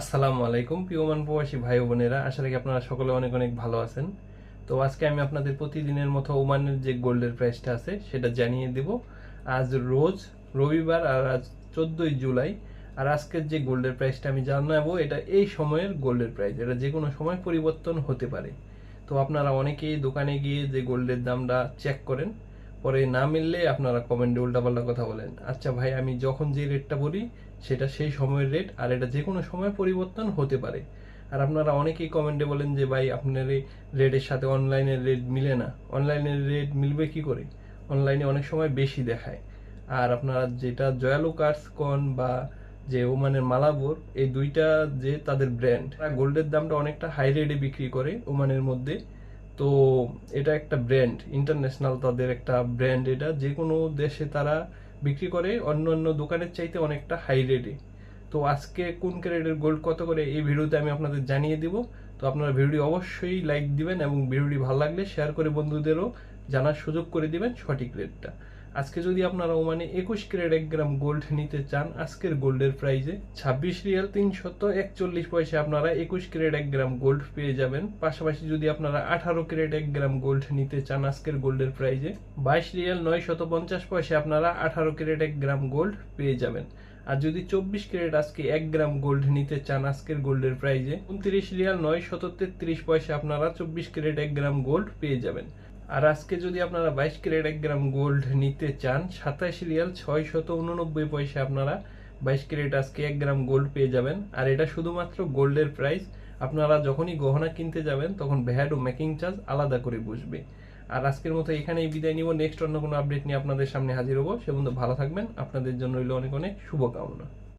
আসসালামু আলাইকুম প্রিয়মান প্রবাসী ভাই বোনেরা। আশা রাখি আপনারা সকলে অনেক অনেক ভালো আছেন। তো আজকে আমি আপনাদের প্রতিদিনের মতো ওমানের যে গোল্ডের প্রাইসটা আছে, সেটা জানিয়ে দেব। আজ রোজ রবিবার আর আজ চোদ্দোই জুলাই। আর আজকের যে গোল্ডের প্রাইসটা আমি জানাব, এটা এই সময়ের গোল্ডের প্রাইস। এটা যে কোনো সময় পরিবর্তন হতে পারে। তো আপনারা অনেকেই দোকানে গিয়ে যে গোল্ডের দামটা চেক করেন পরে না মিললে আপনারা কমেন্টে উল্টাপাল্টা কথা বলেন। আচ্ছা ভাই, আমি যখন যে রেটটা বলি, সেটা সেই সময়ের রেট আর এটা যে কোনো সময় পরিবর্তন হতে পারে। আর আপনারা অনেকেই কমেন্টে বলেন যে, ভাই, আপনার এই রেটের সাথে অনলাইনের রেট মিলে না। অনলাইনের রেট মিলবে কি করে? অনলাইনে অনেক সময় বেশি দেখায়। আর আপনারা যেটা জয়ালু কার্স কন বা যে ওমানের মালাবোর, এই দুইটা যে তাদের ব্র্যান্ড গোল্ডের দামটা অনেকটা হাই রেটে বিক্রি করে ওমানের মধ্যে। তো এটা একটা ব্র্যান্ড ইন্টারন্যাশনাল তাদের একটা ব্র্যান্ড এটা। যে কোনো দেশে তারা বিক্রি করে, অন্য অন্য দোকানের চাইতে অনেকটা হাই রেটে তো আজকে কোন ক্যারেটের গোল্ড কত করে, এই ভিডিওতে আমি আপনাদের জানিয়ে দিব। তো আপনারা ভিডিওটি অবশ্যই লাইক দিবেন এবং ভিডিওটি ভালো লাগলে শেয়ার করে বন্ধুদেরও জানার সুযোগ করে দিবেন সঠিক রেটটা আজকে যদি আপনারা ওমানে একুশ ক্যারেট এক গ্রাম গোল্ড নিতে চান, আজকের গোল্ডের প্রাইজে ছাব্বিশ রিয়াল তিনশত একচল্লিশ পয়সা আপনারা একুশ ক্যারেট এক গ্রাম গোল্ড পেয়ে যাবেন। পাশাপাশি যদি আপনারা আঠারো ক্যারেট এক গ্রাম গোল্ড নিতে চান, আজকের গোল্ডের প্রাইজে বাইশ রিয়াল নয় শত পঞ্চাশ পয়সা আপনারা আঠারো ক্যারেট এক গ্রাম গোল্ড পেয়ে যাবেন। আর যদি চব্বিশ ক্যারেট আজকে এক গ্রাম গোল্ড নিতে চান, আজকের গোল্ডের প্রাইজে উনত্রিশ রিয়াল নয় শত তেত্রিশ পয়সা আপনারা চব্বিশ ক্যারেট এক গ্রাম গোল্ড পেয়ে যাবেন। আর আজকে যদি আপনারা বাইশ ক্যারেট এক গ্রাম গোল্ড নিতে চান সাতাশ রিয়াল ছয় শত উননব্বই পয়সা আপনারা বাইশ ক্যারেট আজকে এক গ্রাম গোল্ড পেয়ে যাবেন। আর এটা শুধুমাত্র গোল্ডের প্রাইস আপনারা যখনই গহনা কিনতে যাবেন, তখন ভ্যাট ও মেকিং চার্জ আলাদা করে বসবে। আর আজকের মতো এখানেই বিদায় নিব। নেক্সট অন্য কোনো আপডেট নিয়ে আপনাদের সামনে হাজির হব। সে বন্ধু ভালো থাকবেন। আপনাদের জন্য রইল অনেক অনেক শুভকামনা।